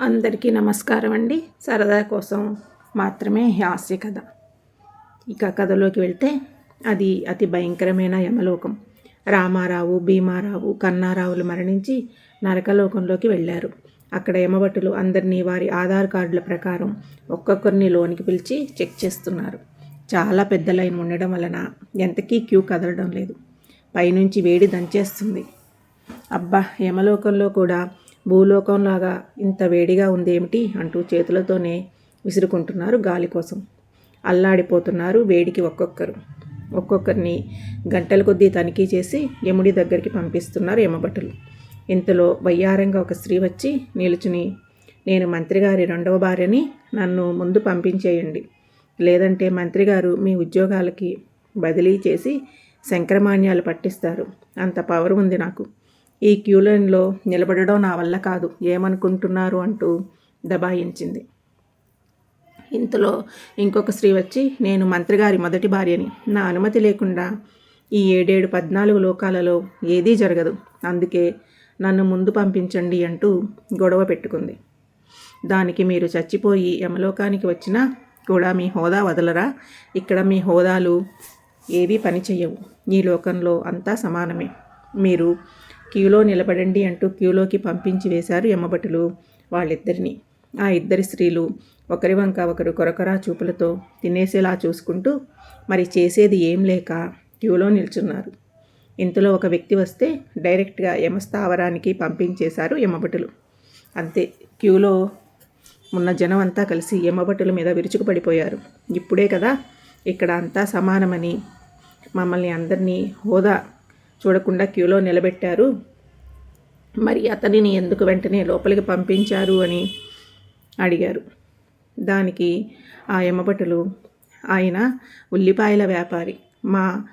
అందరికీ నమస్కారం అండి. సరదా కోసం మాత్రమే హాస్య కథ. ఇక కథలోకి వెళ్తే అది అతి భయంకరమైన యమలోకం. రామారావు భీమారావు కన్నారావులు మరణించి నరకలోకంలోకి వెళ్ళారు. అక్కడ యమభటులు అందరినీ వారి ఆధార్ కార్డుల ప్రకారం ఒక్కొక్కరిని లోనికి పిలిచి చెక్ చేస్తున్నారు. చాలా పెద్ద లైన్ ఉండడం వలన ఎంతకీ క్యూ కదలడం లేదు. పైనుంచి వేడి దంచేస్తుంది. అబ్బా! యమలోకంలో కూడా భూలోకంలాగా ఇంత వేడిగా ఉందేమిటి అంటూ చేతులతోనే విసురుకుంటున్నారు గాలి కోసం. అల్లాడిపోతున్నారు వేడికి ఒక్కొక్కరు. ఒక్కొక్కరిని గంటల కొద్దీ తనిఖీ చేసి యముడి దగ్గరికి పంపిస్తున్నారు యమభటులు. ఇంతలో వయ్యారంగా ఒక స్త్రీ వచ్చి నిలుచుని నేను మంత్రిగారి రెండవ భార్యని నన్ను ముందు పంపించేయండి. లేదంటే మంత్రిగారు మీ ఉద్యోగాలకి బదిలీ చేసి శంకరమాన్యాలు పట్టిస్తారు. అంత పవర్ ఉంది నాకు. ఈ క్యూలైన్లో నిలబడడం నా వల్ల కాదు. ఏమనుకుంటున్నారు? అంటూ దబాయించింది. ఇంతలో ఇంకొక స్త్రీ వచ్చి నేను మంత్రిగారి మొదటి భార్యని. నా అనుమతి లేకుండా ఈ ఏడేడు పద్నాలుగు లోకాలలో ఏదీ జరగదు. అందుకే నన్ను ముందు పంపించండి అంటూ గొడవ పెట్టుకుంది. దానికి మీరు చచ్చిపోయి యమలోకానికి వచ్చినా కూడా మీ హోదా వదలరా? ఇక్కడ మీ హోదాలు ఏవీ పని ఈ లోకంలో అంతా సమానమే. మీరు క్యూలో నిలబడండి అంటూ క్యూలోకి పంపించి వేశారు ఎమ్మబటులు వాళ్ళిద్దరిని. ఆ ఇద్దరి స్త్రీలు ఒకరి వంక ఒకరు కొరకరా చూపులతో తినేసేలా చూసుకుంటూ మరి చేసేది ఏం లేక క్యూలో నిల్చున్నారు. ఇంతలో ఒక వ్యక్తి వస్తే డైరెక్ట్గా యమస్థావరానికి పంపించేశారు యమభటులు. అంతే క్యూలో ఉన్న జనం అంతా కలిసి యమభటుల మీద విరుచుకుపడిపోయారు ఇప్పుడే కదా ఇక్కడ అంతా సమానమని మమ్మల్ని అందరినీ హోదా చూడకుండా క్యూలో నిలబెట్టారు. మరి అతనిని ఎందుకు వెంటనే లోపలికి పంపించారు అని అడిగారు. దానికి ఆ యమభటులు ఆయన ఉల్లిపాయల వ్యాపారి మా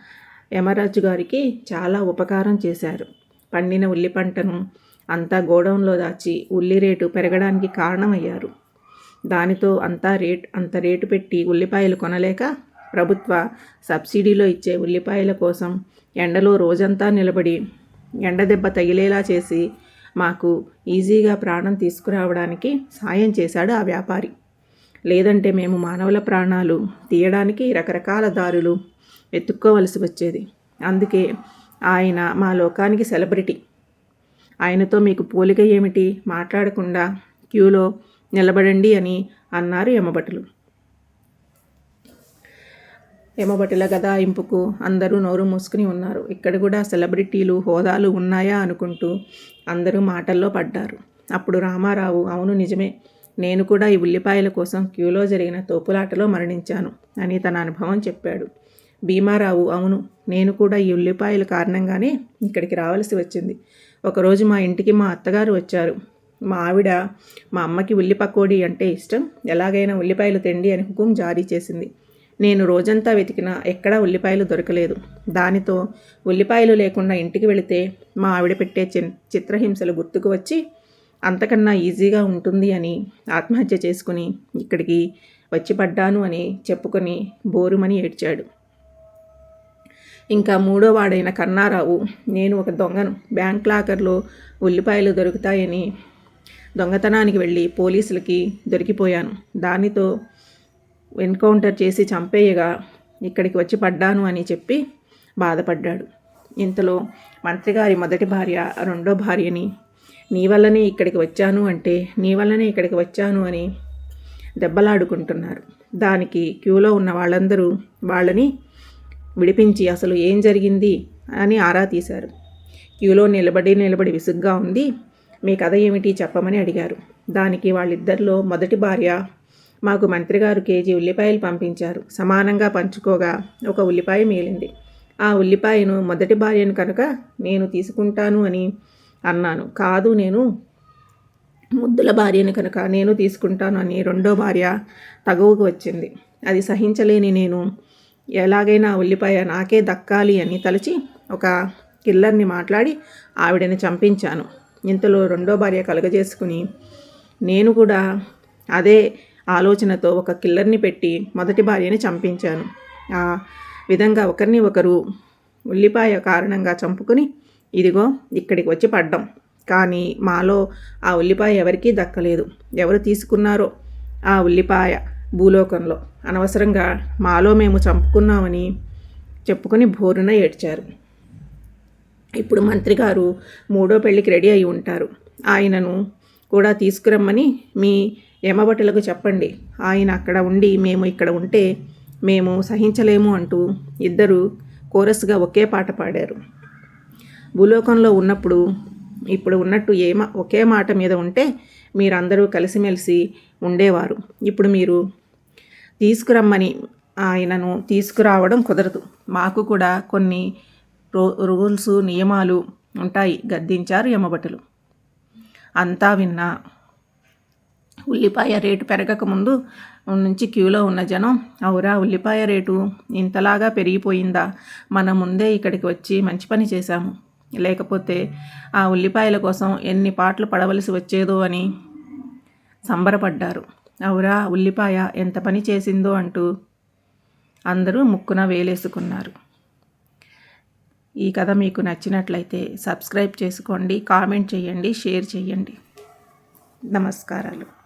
యమరాజు గారికి చాలా ఉపకారం చేశారు. పండిన ఉల్లి పంటను అంతా గోడౌన్లో దాచి ఉల్లి రేటు పెరగడానికి కారణమయ్యారు. దానితో అంతా రేట్ అంత రేటు పెట్టి ఉల్లిపాయలు కొనలేక ప్రభుత్వ సబ్సిడీలో ఇచ్చే ఉల్లిపాయల కోసం ఎండలో రోజంతా నిలబడి ఎండ దెబ్బ తగిలేలా చేసి మాకు ఈజీగా ప్రాణం తీసుకురావడానికి సాయం చేశాడు ఆ వ్యాపారి. లేదంటే మేము మానవుల ప్రాణాలు తీయడానికి రకరకాల దారులు వెతుక్కోవలసి వచ్చేది. అందుకే ఆయన మా లోకానికి సెలబ్రిటీ. ఆయనతో మీకు పోలిక ఏమిటి? మాట్లాడకుండా క్యూలో నిలబడండి అని అన్నారు యమభటులు. యమబటిల గదాయింపుకు అందరూ నోరు మూసుకుని ఉన్నారు. ఇక్కడ కూడా సెలబ్రిటీలు హోదాలు ఉన్నాయా అనుకుంటూ అందరూ మాటల్లో పడ్డారు. అప్పుడు రామారావు అవును నిజమే నేను కూడా ఈ ఉల్లిపాయల కోసం క్యూలో జరిగిన తోపులాటలో మరణించాను అని తన అనుభవం చెప్పాడు. భీమారావు అవును నేను కూడా ఈ ఉల్లిపాయల కారణంగానే ఇక్కడికి రావాల్సి వచ్చింది. ఒకరోజు మా ఇంటికి మా అత్తగారు వచ్చారు. మా ఆవిడ మా అమ్మకి ఉల్లి పకోడీ అంటే ఇష్టం ఎలాగైనా ఉల్లిపాయలు తెండి అని హుకుం జారీ చేసింది. నేను రోజంతా వెతికినా ఎక్కడా ఉల్లిపాయలు దొరకలేదు. దానితో ఉల్లిపాయలు లేకుండా ఇంటికి వెళితే మా ఆవిడ పెట్టే చిత్రహింసలు గుర్తుకు వచ్చి అంతకన్నా ఈజీగా ఉంటుంది అని ఆత్మహత్య చేసుకుని ఇక్కడికి వచ్చి పడ్డాను అని చెప్పుకొని బోరుమని ఏడ్చాడు. ఇంకా మూడో వాడైన కన్నారావు నేను ఒక దొంగను. బ్యాంక్ లాకర్లో ఉల్లిపాయలు దొరుకుతాయని దొంగతనానికి వెళ్ళి పోలీసులకి దొరికిపోయాను. దానితో ఎన్కౌంటర్ చేసి చంపేయగా ఇక్కడికి వచ్చి పడ్డాను అని చెప్పి బాధపడ్డాడు. ఇంతలో మంత్రిగారి మొదటి భార్య రెండో భార్యని నీ వల్లనే ఇక్కడికి వచ్చాను అంటే నీ వల్లనే ఇక్కడికి వచ్చాను అని దెబ్బలాడుకుంటున్నారు. దానికి క్యూలో ఉన్న వాళ్ళందరూ వాళ్ళని విడిపించి అసలు ఏం జరిగింది? అని ఆరా తీశారు. క్యూలో నిలబడి నిలబడి విసుగ్గా ఉంది. మీ కథ ఏమిటి? చెప్పమని అడిగారు. దానికి వాళ్ళిద్దరిలో మొదటి భార్య మాకు మంత్రిగారు కేజీ ఉల్లిపాయలు పంపించారు. సమానంగా పంచుకోగా ఒక ఉల్లిపాయ మిగిలింది ఆ ఉల్లిపాయను మొదటి భార్యను కనుక నేను తీసుకుంటాను అని అన్నాను. కాదు నేను ముద్దుల భార్యను కనుక నేను తీసుకుంటాను అని రెండో భార్య తగువకు వచ్చింది. అది సహించలేని నేను ఎలాగైనా ఉల్లిపాయ నాకే దక్కాలి అని తలచి ఒక కిల్లర్ని మాట్లాడి ఆవిడని చంపించాను. ఇంతలో రెండో భార్య కలుగజేసుకుని నేను కూడా అదే ఆలోచనతో ఒక కిల్లర్ని పెట్టి మొదటి భార్యని చంపించాను. ఆ విధంగా ఒకరిని ఒకరు ఉల్లిపాయ కారణంగా చంపుకుని ఇదిగో ఇక్కడికి వచ్చి పడ్డాం. కానీ మాలో ఆ ఉల్లిపాయ ఎవరికీ దక్కలేదు. ఎవరు తీసుకున్నారో ఆ ఉల్లిపాయ భూలోకంలో. అనవసరంగా మాలో మేము చంపుకున్నామని చెప్పుకొని బోరున ఏడ్చారు. ఇప్పుడు మంత్రి గారు మూడో పెళ్ళికి రెడీ అయి ఉంటారు. ఆయనను కూడా తీసుకురమ్మని మీ యమభటులకు చెప్పండి. ఆయన అక్కడ ఉండి మేము ఇక్కడ ఉంటే మేము సహించలేము అంటూ ఇద్దరు కోరస్గా ఒకే పాట పాడారు. భూలోకంలో ఉన్నప్పుడు ఇప్పుడు ఉన్నట్టు ఏ ఒకే మాట మీద ఉంటే మీరందరూ కలిసిమెలిసి ఉండేవారు. ఇప్పుడు మీరు తీసుకురమ్మని ఆయనను తీసుకురావడం కుదరదు. మాకు కూడా కొన్ని రో రూల్స్ నియమాలు ఉంటాయి గద్దించారు యమభటులు. అంతా విన్నా ఉల్లిపాయ రేటు పెరగకముందు నుంచి క్యూలో ఉన్న జనం అవురా ఉల్లిపాయ రేటు ఇంతలాగా పెరిగిపోయిందా? మన ముందే ఇక్కడికి వచ్చి మంచి పని చేశాము. లేకపోతే ఆ ఉల్లిపాయల కోసం ఎన్ని పాటలు పడవలసి వచ్చేదో అని సంబరపడ్డారు. అవురా ఉల్లిపాయ ఎంత పని చేసిందో అంటూ అందరూ ముక్కున వేలేసుకున్నారు. ఈ కథ మీకు నచ్చినట్లయితే సబ్స్క్రైబ్ చేసుకోండి కామెంట్ చేయండి షేర్ చేయండి. నమస్కారాలు.